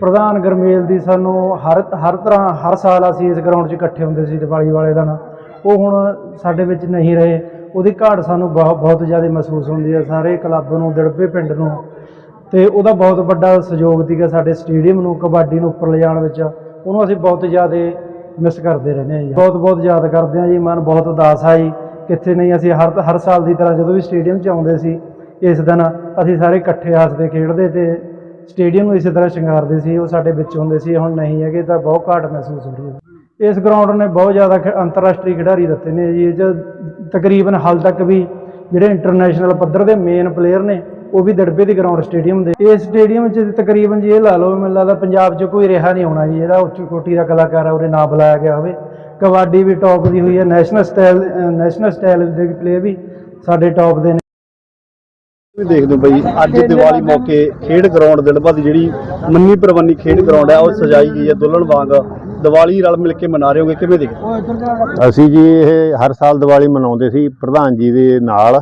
ਪ੍ਰਧਾਨ ਗਰਮੇਲ ਦੀ ਸਾਨੂੰ ਹਰ ਹਰ ਤਰ੍ਹਾਂ, ਹਰ ਸਾਲ ਅਸੀਂ ਇਸ ਗਰਾਊਂਡ 'ਚ ਇਕੱਠੇ ਹੁੰਦੇ ਸੀ ਦੀਵਾਲੀ ਵਾਲੇ ਦਿਨ। ਉਹ ਹੁਣ ਸਾਡੇ ਵਿੱਚ ਨਹੀਂ ਰਹੇ। ਉਹਦੀ ਘਾਟ ਸਾਨੂੰ ਬਹੁਤ ਬਹੁਤ ਜ਼ਿਆਦਾ ਮਹਿਸੂਸ ਹੁੰਦੀ ਹੈ ਸਾਰੇ ਕਲੱਬ ਨੂੰ, ਦਿੜਬੇ ਪਿੰਡ ਨੂੰ। ਤੇ ਉਹਦਾ ਬਹੁਤ ਵੱਡਾ ਸਹਿਯੋਗ ਸੀਗਾ ਸਾਡੇ ਸਟੇਡੀਅਮ ਨੂੰ, ਕਬੱਡੀ ਨੂੰ ਉੱਪਰ ਲਿਜਾਣ ਵਿੱਚ। ਉਹਨੂੰ ਅਸੀਂ ਬਹੁਤ ਜ਼ਿਆਦਾ ਮਿਸ ਕਰਦੇ ਰਹਿੰਦੇ ਹਾਂ ਜੀ। ਬਹੁਤ ਬਹੁਤ ਯਾਦ ਕਰਦੇ ਹਾਂ ਜੀ। ਮਨ ਬਹੁਤ ਉਦਾਸ ਆ ਜੀ। ਕਿੱਥੇ ਨਹੀਂ ਅਸੀਂ ਹਰ ਹਰ ਸਾਲ ਦੀ ਤਰ੍ਹਾਂ ਜਦੋਂ ਵੀ ਸਟੇਡੀਅਮ 'ਚ ਆਉਂਦੇ ਸੀ, ਇਸ ਦਿਨ ਅਸੀਂ ਸਾਰੇ ਇਕੱਠੇ ਹੱਸਦੇ, ਖੇਡਦੇ ਤੇ ਸਟੇਡੀਅਮ ਨੂੰ ਇਸੇ ਤਰ੍ਹਾਂ ਸ਼ਿੰਗਾਰਦੇ ਸੀ, ਉਹ ਸਾਡੇ ਵਿੱਚ ਹੁੰਦੇ ਸੀ, ਹੁਣ ਨਹੀਂ ਹੈਗੇ ਤਾਂ ਬਹੁਤ ਘਾਟ ਮਹਿਸੂਸ ਹੋ ਰਹੀ ਹੈ। ਇਸ ਗਰਾਊਂਡ ਨੇ ਬਹੁਤ ਜ਼ਿਆਦਾ ਅੰਤਰਰਾਸ਼ਟਰੀ ਖਿਡਾਰੀ ਦਿੱਤੇ ਨੇ ਜੀ, ਇਹ ਤਕਰੀਬਨ ਹਾਲ ਤੱਕ ਵੀ ਜਿਹੜੇ ਇੰਟਰਨੈਸ਼ਨਲ ਪੱਧਰ ਦੇ ਮੇਨ ਪਲੇਅਰ ਨੇ, ਉਹ ਵੀ ਦੜਬੇ ਦੀ ਗਰਾਊਂਡ ਸਟੇਡੀਅਮ ਦੇ। ਇਸ ਸਟੇਡੀਅਮ 'ਚ ਤਕਰੀਬਨ ਜੀ ਇਹ ਲਾ ਲਓ, ਮੈਨੂੰ ਲੱਗਦਾ ਪੰਜਾਬ 'ਚ ਕੋਈ ਰਿਹਾ ਨਹੀਂ ਹੋਣਾ ਜੀ, ਇਹਦਾ ਉੱਚ ਕੋਟੀ ਦਾ ਕਲਾਕਾਰ ਹੈ ਉਹਦੇ ਨਾਂ ਬੁਲਾਇਆ ਗਿਆ ਹੋਵੇ। ਕਬੱਡੀ ਵੀ ਟੌਪ ਦੀ ਹੋਈ ਹੈ ਨੈਸ਼ਨਲ ਸਟਾਈਲ ਨੈਸ਼ਨਲ ਸਟਾਈਲ ਦੇ ਪਲੇਅਰ ਵੀ ਸਾਡੇ ਟੌਪ ਦੇ ਨੇ। ਵੀ ਦੇਖਦੇ ਹੋ ਬਈ ਅੱਜ ਦੀਵਾਲੀ ਮੌਕੇ ਖੇਡ ਗਰਾਊਂਡ ਦਿਲਬਾ ਦੀ ਜਿਹੜੀ ਮੰਨੀ ਪ੍ਰਵੰਨੀ ਖੇਡ ਗਰਾਊਂਡ ਹੈ ਉਹ ਸਜਾਈ ਗਈ ਹੈ ਦੁਲਹਨ ਵਾਂਗ। ਦੀਵਾਲੀ ਰਲ ਮਿਲ ਕੇ ਮਨਾ ਰਹੇ ਹੋਗੇ ਕਿਵੇਂ ਦੇਖਦੇ ਅਸੀਂ ਜੀ ਇਹ ਹਰ ਸਾਲ ਦੀਵਾਲੀ ਮਨਾਉਂਦੇ ਸੀ ਪ੍ਰਧਾਨ ਜੀ ਦੇ ਨਾਲ।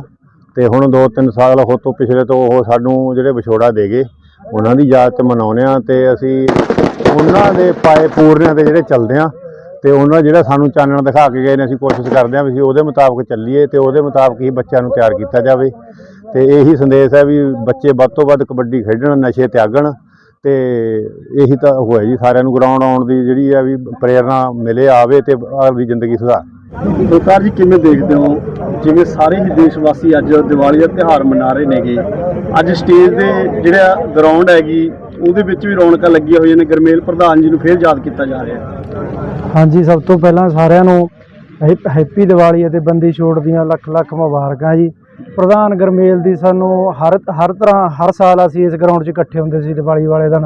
ਤੇ ਹੁਣ 2-3 ਸਾਲ ਹੋ ਤੋਂ ਪਿਛਲੇ ਤੋਂ ਉਹ ਸਾਨੂੰ ਜਿਹੜੇ ਵਿਛੋੜਾ ਦੇ ਗਏ ਉਹਨਾਂ ਦੀ ਯਾਦ 'ਚ ਮਨਾਉਂਦੇ ਆ ਤੇ ਅਸੀਂ ਉਹਨਾਂ ਦੇ ਪਾਏ ਪੂਰਨਿਆਂ ਤੇ ਜਿਹੜੇ ਚੱਲਦੇ ਆ ਤੇ ਉਹਨਾਂ ਜਿਹੜਾ ਸਾਨੂੰ ਚਾਨਣ ਦਿਖਾ ਕੇ ਗਏ ਨੇ ਅਸੀਂ ਕੋਸ਼ਿਸ਼ ਕਰਦੇ ਆ ਵੀ ਅਸੀਂ ਉਹਦੇ ਮੁਤਾਬਕ ਚੱਲੀਏ ਤੇ ਉਹਦੇ ਮੁਤਾਬਕ ਹੀ ਬੱਚਿਆਂ ਨੂੰ ਤਿਆਰ ਕੀਤਾ ਜਾਵੇ। ਤੇ ਇਹੀ ਸੰਦੇਸ਼ ਹੈ ਵੀ ਬੱਚੇ ਵੱਧ ਤੋਂ ਵੱਧ ਕਬੱਡੀ ਖੇਡਣ ਨਸ਼ੇ ਤਿਆਗਣ ਤੇ ਇਹੀ ਤਾਂ ਹੋਇਆ ਜੀ ਸਾਰਿਆਂ ਨੂੰ ਗਰਾਊਂਡ ਆਉਣ ਦੀ ਜਿਹੜੀ ਆ ਵੀ ਪ੍ਰੇਰਣਾ ਮਿਲੇ ਆਵੇ ਤੇ ਆਪਣੀ ਜ਼ਿੰਦਗੀ ਸੁਧਾਰ। ਸਰਕਾਰ ਜੀ ਕਿਵੇਂ ਦੇਖਦੇ ਹੋ? ਜਿਵੇਂ ਸਾਰੇ ਹੀ ਦੇਸ਼ ਵਾਸੀ ਅੱਜ ਦੀਵਾਲੀ ਦਾ ਤਿਉਹਾਰ ਮਨਾ ਰਹੇ ਨੇਗੇ। ਅੱਜ ਸਟੇਜ ਦੇ ਜਿਹੜਾ ਗਰਾਊਂਡ ਹੈਗੀ ਉਹਦੇ ਵਿੱਚ ਵੀ ਰੌਣਕਾਂ ਲੱਗੀਆਂ ਹੋਈਆਂ ਨੇ। ਗਰਮੇਲ ਪ੍ਰਧਾਨ ਜੀ ਨੂੰ ਫੇਰ ਯਾਦ ਕੀਤਾ ਜਾ ਰਿਹਾ। ਹਾਂਜੀ ਸਭ ਤੋਂ ਪਹਿਲਾਂ ਸਾਰਿਆਂ ਨੂੰ ਹੈਪੀ ਦੀਵਾਲੀ ਅਤੇ ਬੰਦੀ ਛੋੜ ਦੀਆਂ ਲੱਖ ਲੱਖ ਮੁਬਾਰਕਾਂ ਜੀ। ਪ੍ਰਧਾਨ ਗਰਮੇਲ ਦੀ ਸਾਨੂੰ ਹਰ ਹਰ ਤਰ੍ਹਾਂ ਹਰ ਸਾਲ ਅਸੀਂ ਇਸ ਗਰਾਊਂਡ 'ਚ ਇਕੱਠੇ ਹੁੰਦੇ ਸੀ ਦੀਵਾਲੀ ਵਾਲੇ ਦਿਨ।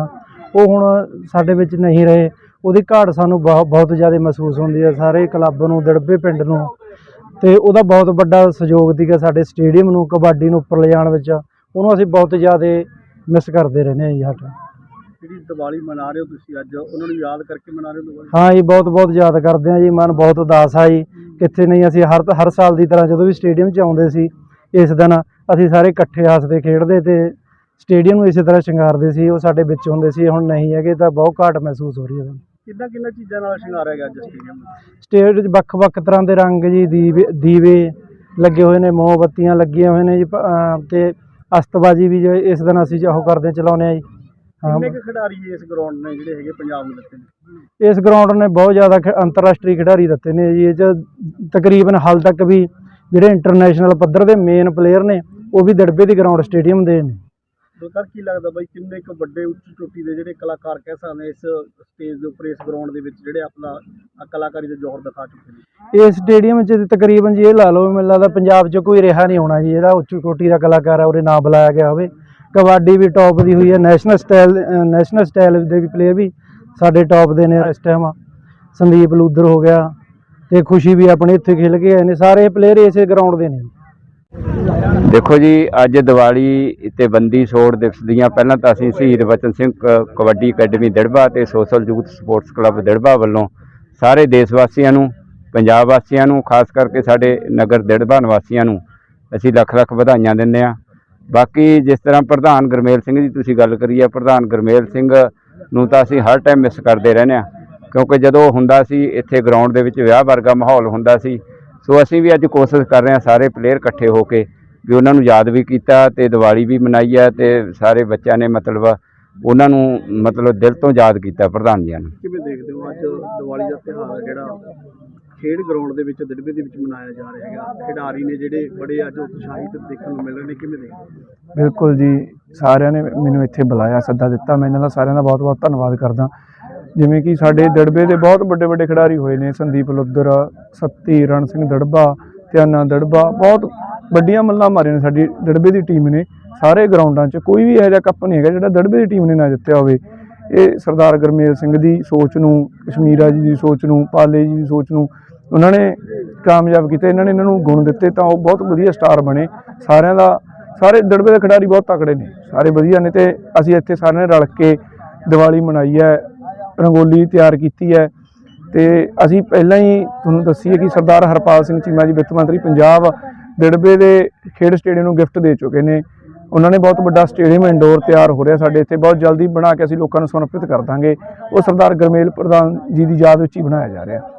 ਉਹ ਹੁਣ ਸਾਡੇ ਵਿੱਚ ਨਹੀਂ ਰਹੇ। ਉਹਦੀ ਘਾਟ ਸਾਨੂੰ ਬਹੁਤ ਬਹੁਤ ਜ਼ਿਆਦਾ ਮਹਿਸੂਸ ਹੁੰਦੀ ਹੈ ਸਾਰੇ ਕਲੱਬ ਨੂੰ ਦਿੜਬੇ ਪਿੰਡ ਨੂੰ। ਤੇ ਉਹਦਾ ਬਹੁਤ ਵੱਡਾ ਸਹਿਯੋਗ ਸੀਗਾ ਸਾਡੇ ਸਟੇਡੀਅਮ ਨੂੰ ਕਬੱਡੀ ਨੂੰ ਉੱਪਰ ਲਿਜਾਣ ਵਿੱਚ। ਉਹਨੂੰ ਅਸੀਂ ਬਹੁਤ ਜ਼ਿਆਦਾ ਮਿਸ ਕਰਦੇ ਰਹਿੰਦੇ ਹਾਂ ਜੀ ਸਾਡਾ ਜਿਹੜੀ ਦੀਵਾਲੀ ਮਨਾ ਰਹੇ ਹੋ ਤੁਸੀਂ ਅੱਜ ਉਹਨਾਂ ਨੂੰ ਯਾਦ ਕਰਕੇ ਮਨਾ ਰਹੇ ਹੋ ਦੀਵਾਲੀ? ਹਾਂ ਜੀ ਬਹੁਤ ਬਹੁਤ ਯਾਦ ਕਰਦੇ ਹਾਂ ਜੀ। ਮਨ ਬਹੁਤ ਉਦਾਸ ਆ ਜੀ। ਕਿੱਥੇ ਨਹੀਂ ਅਸੀਂ ਹਰ ਹਰ ਸਾਲ ਦੀ ਤਰ੍ਹਾਂ ਜਦੋਂ ਵੀ ਸਟੇਡੀਅਮ 'ਚ ਆਉਂਦੇ ਸੀ ਇਸ ਦਿਨ ਅਸੀਂ ਸਾਰੇ ਇਕੱਠੇ ਹੱਸਦੇ ਖੇਡਦੇ ਤੇ ਸਟੇਡੀਅਮ ਨੂੰ ਇਸੇ ਤਰ੍ਹਾਂ ਸ਼ਿੰਗਾਰਦੇ ਸੀ ਉਹ ਸਾਡੇ ਵਿੱਚ ਹੁੰਦੇ ਸੀ ਹੁਣ ਨਹੀਂ ਹੈਗੇ ਤਾਂ ਬਹੁਤ ਘਾਟ ਮਹਿਸੂਸ ਹੋ ਰਹੀ ਹੈ ਕਿੰਨਾ ਕਿੰਨਾ ਚੀਜ਼ਾਂ ਨਾਲ ਸ਼ਿੰਗਾਰਿਆ ਗਿਆ ਅੱਜ ਸਟੇਡੀਅਮ ਸਟੇਜ 'ਚ ਵੱਖ-ਵੱਖ ਤਰ੍ਹਾਂ ਦੇ ਰੰਗ ਜੀ ਦੀਵੇ ਦੀਵੇ ਲੱਗੇ ਹੋਏ ਨੇ ਮੋਮਬੱਤੀਆਂ ਲੱਗੀਆਂ ਹੋਏ ਨੇ ਜੀ ਤੇ ਅਸਤਬਾਜੀ ਵੀ ਜੋ ਇਸ ਦਿਨ ਅਸੀਂ ਉਹ ਕਰਦੇ ਚਲਾਉਂਦੇ ਆ ਜੀ। ਕਿੰਨੇ ਕੁ ਖਿਡਾਰੀ ਇਸ ਗਰਾਊਂਡ ਨੇ ਜਿਹੜੇ ਹੈਗੇ ਪੰਜਾਬ ਨੂੰ ਦਿੱਤੇ ਨੇ? ਇਸ ਗਰਾਊਂਡ ਨੇ ਬਹੁਤ ਜ਼ਿਆਦਾ ਅੰਤਰਰਾਸ਼ਟਰੀ ਖਿਡਾਰੀ ਦਿੱਤੇ ਨੇ ਜੀ ਇਹ 'ਚ ਤਕਰੀਬਨ ਹਾਲ ਤੱਕ ਵੀ ਜਿਹੜੇ ਇੰਟਰਨੈਸ਼ਨਲ ਪੱਧਰ ਦੇ ਮੇਨ ਪਲੇਅਰ ਨੇ ਉਹ ਵੀ ਦਿੜਬੇ ਦੀ ਗਰਾਊਂਡ ਸਟੇਡੀਅਮ ਦੇ ਨੇ। ਸਰਕਾਰ ਕੀ ਲੱਗਦਾ ਬਾਈ ਕਿੰਨੇ ਕੁ ਵੱਡੇ ਉੱਚ ਚੋਟੀ ਦੇ ਜਿਹੜੇ ਕਲਾਕਾਰ ਕਹਿ ਸਕਦੇ ਇਸ ਸਟੇਜ ਦੇ ਉੱਪਰ ਇਸ ਗਰਾਊਂਡ ਦੇ ਵਿੱਚ ਜਿਹੜੇ ਆਪਣਾ ਕਲਾਕਾਰੀ ਦਾ ਜ਼ੋਰ ਦਿਖਾ ਚੁੱਕੇ ਨੇ? ਇਸ ਸਟੇਡੀਅਮ 'ਚ ਤਕਰੀਬਨ ਜੀ ਇਹ ਲਾ ਲਓ ਮੈਨੂੰ ਲੱਗਦਾ ਪੰਜਾਬ 'ਚ ਕੋਈ ਰਿਹਾ ਨਹੀਂ ਹੋਣਾ ਜੀ। ਇਹਦਾ ਉੱਚ ਕੋਟੀ ਦਾ ਕਲਾਕਾਰ ਹੈ ਉਹਦੇ ਨਾਂ ਬੁਲਾਇਆ ਗਿਆ ਹੋਵੇ। ਕਬੱਡੀ ਵੀ ਟੌਪ ਦੀ ਹੋਈ ਹੈ ਨੈਸ਼ਨਲ ਸਟਾਈਲ ਨੈਸ਼ਨਲ ਸਟਾਈਲ ਦੇ ਵੀ ਪਲੇਅਰ ਵੀ ਸਾਡੇ ਟੌਪ ਦੇ ਨੇ ਇਸ ਟਾਈਮ ਸੰਦੀਪ ਲੂਦਰ ਹੋ ਗਿਆ ਤੇ ਖੁਸ਼ੀ ਵੀ ਆਪਣੇ ਇੱਥੇ ਖੇਲ ਕੇ ਆਏ ਨੇ, ਸਾਰੇ ਪਲੇਅਰ ਇਸੇ ਗਰਾਊਂਡ ਦੇ ਨੇ। ਦੇਖੋ ਜੀ, ਅੱਜ ਦੀਵਾਲੀ ਤੇ ਬੰਦੀ ਛੋੜ ਦਿਵਸ ਦੀਆਂ, ਪਹਿਲਾਂ ਤਾਂ ਅਸੀਂ ਸ਼ਹੀਦ ਬਚਨ ਸਿੰਘ ਕਬੱਡੀ ਅਕੈਡਮੀ ਦਿੜਬਾ ਤੇ social youth sports club Dirba ਵੱਲੋਂ ਸਾਰੇ ਦੇਸ਼ ਵਾਸੀਆਂ ਨੂੰ, ਪੰਜਾਬ ਵਾਸੀਆਂ ਨੂੰ, ਖਾਸ ਕਰਕੇ ਸਾਡੇ ਨਗਰ ਦਿੜਬਾ ਨਿਵਾਸੀਆਂ ਨੂੰ, ਅਸੀਂ ਲੱਖ ਲੱਖ ਵਧਾਈਆਂ ਦਿੰਦੇ ਹਾਂ। ਬਾਕੀ ਜਿਸ ਤਰ੍ਹਾਂ ਪ੍ਰਧਾਨ ਗੁਰਮੇਲ ਸਿੰਘ ਦੀ ਤੁਸੀਂ ਗੱਲ ਕਰੀ ਹੈ ਪ੍ਰਧਾਨ ਗੁਰਮੇਲ ਸਿੰਘ ਨੂੰ ਤਾਂ ਅਸੀਂ ਹਰ ਟਾਈਮ ਮਿਸ ਕਰਦੇ ਰਹਿੰਦੇ ਹਾਂ। ਕਿਉਂਕਿ ਜਦੋਂ ਹੁੰਦਾ ਸੀ ਇੱਥੇ ਗਰਾਊਂਡ ਦੇ ਵਿੱਚ ਵਿਆਹ ਵਰਗਾ ਮਾਹੌਲ ਹੁੰਦਾ ਸੀ ਸੋ ਅਸੀਂ ਵੀ ਅੱਜ ਕੋਸ਼ਿਸ਼ ਕਰ ਰਹੇ ਹਾਂ ਸਾਰੇ ਪਲੇਅਰ ਇਕੱਠੇ ਹੋ ਕੇ ਵੀ ਉਹਨਾਂ ਨੂੰ ਯਾਦ ਵੀ ਕੀਤਾ ਤੇ ਦੀਵਾਲੀ ਵੀ ਮਨਾਈ ਹੈ ਤੇ ਸਾਰੇ ਬੱਚਿਆਂ ਨੇ ਮਤਲਬ ਉਹਨਾਂ ਨੂੰ ਮਤਲਬ ਦਿਲ ਤੋਂ ਯਾਦ ਕੀਤਾ ਪ੍ਰਧਾਨ ਜੀ ਨੂੰ। ਕਿਵੇਂ ਦੇਖਦੇ ਹੋ ਅੱਜ ਦੀਵਾਲੀ ਦਾ ਤਿਉਹਾਰ ਜਿਹੜਾ ਖੇਡ ਗਰਾਊਂਡ ਦੇ ਵਿੱਚ ਦਿੜਬੇ ਦੇ ਵਿੱਚ ਮਨਾਇਆ ਜਾ ਰਿਹਾ ਹੈਗਾ? ਖਿਡਾਰੀ ਨੇ ਜਿਹੜੇ ਬੜੇ ਅੱਜ ਉਤਸ਼ਾਹਿਤ ਦੇਖਣ ਨੂੰ ਮਿਲ ਰਹੇ ਨੇ ਕਿਵੇਂ ਦੇਖਦੇ? ਬਿਲਕੁਲ ਜੀ ਸਾਰਿਆਂ ਨੇ ਮੈਨੂੰ ਇੱਥੇ ਬੁਲਾਇਆ ਸੱਦਾ ਦਿੱਤਾ। ਮੈਂ ਇਹਨਾਂ ਦਾ ਸਾਰਿਆਂ ਦਾ ਬਹੁਤ-ਬਹੁਤ ਧੰਨਵਾਦ ਕਰਦਾ। ਜਿਵੇਂ ਕਿ ਸਾਡੇ ਦੜਬੇ ਦੇ ਬਹੁਤ ਵੱਡੇ ਵੱਡੇ ਖਿਡਾਰੀ ਹੋਏ ਨੇ, ਸੰਦੀਪ ਲੁੱਦਰ ਸੱਤੀ, ਰਣ ਸਿੰਘ ਦੜਬਾ, ਧਿਆਨਾ ਦੜਬਾ, ਬਹੁਤ ਵੱਡੀਆਂ ਮੱਲਾਂ ਮਾਰੀਆਂ ਨੇ ਸਾਡੀ ਦੜਬੇ ਦੀ ਟੀਮ ਨੇ। ਸਾਰੇ ਗਰਾਊਂਡਾਂ 'ਚ ਕੋਈ ਵੀ ਇਹੋ ਜਿਹਾ ਕੱਪ ਨਹੀਂ ਹੈਗਾ ਜਿਹੜਾ ਦੜਬੇ ਦੀ ਟੀਮ ਨੇ ਨਾ ਜਿੱਤਿਆ ਹੋਵੇ। ਇਹ ਸਰਦਾਰ ਗਰਮੇਲ ਸਿੰਘ ਦੀ ਸੋਚ ਨੂੰ, ਕਸ਼ਮੀਰਾ ਜੀ ਦੀ ਸੋਚ ਨੂੰ, ਪਾਲੇ ਜੀ ਦੀ ਸੋਚ ਨੂੰ ਉਹਨਾਂ ਨੇ ਕਾਮਯਾਬ ਕੀਤਾ, ਇਹਨਾਂ ਨੇ ਇਹਨਾਂ ਨੂੰ ਗੁਣ ਦਿੱਤੇ ਤਾਂ ਉਹ ਬਹੁਤ ਵਧੀਆ ਸਟਾਰ ਬਣੇ। ਸਾਰਿਆਂ ਦਾ, ਸਾਰੇ ਦੜਬੇ ਦੇ ਖਿਡਾਰੀ ਬਹੁਤ ਤਕੜੇ ਨੇ, ਸਾਰੇ ਵਧੀਆ ਨੇ ਤੇ ਅਸੀਂ ਇੱਥੇ ਸਾਰਿਆਂ ਨੇ ਰਲ ਕੇ ਦੀਵਾਲੀ ਮਨਾਈ ਹੈ। ਰੰਗੋਲੀ ਤਿਆਰ ਕੀਤੀ ਹੈ। ਤੇ ਅਸੀਂ ਪਹਿਲਾਂ ਹੀ ਤੁਹਾਨੂੰ ਦੱਸੀਏ ਕਿ ਸਰਦਾਰ ਹਰਪਾਲ ਸਿੰਘ ਚੀਮਾ ਜੀ ਵਿੱਤ ਮੰਤਰੀ ਪੰਜਾਬ ਦਿੜਬੇ ਦੇ ਖੇਡ ਸਟੇਡੀਅਮ ਨੂੰ ਗਿਫਟ ਦੇ ਚੁੱਕੇ ਨੇ। ਉਹਨਾਂ ਨੇ ਬਹੁਤ ਵੱਡਾ ਸਟੇਡੀਅਮ ਇੰਡੋਰ ਤਿਆਰ ਹੋ ਰਿਹਾ ਸਾਡੇ ਇੱਥੇ। ਬਹੁਤ ਜਲਦੀ ਬਣਾ ਕੇ ਅਸੀਂ ਲੋਕਾਂ ਨੂੰ ਸਮਰਪਿਤ ਕਰ ਦਾਂਗੇ। ਉਹ ਸਰਦਾਰ ਗਰਮੇਲ ਪ੍ਰਧਾਨ ਜੀ ਦੀ ਯਾਦ ਵਿੱਚ ਹੀ ਬਣਾਇਆ ਜਾ ਰਿਹਾ।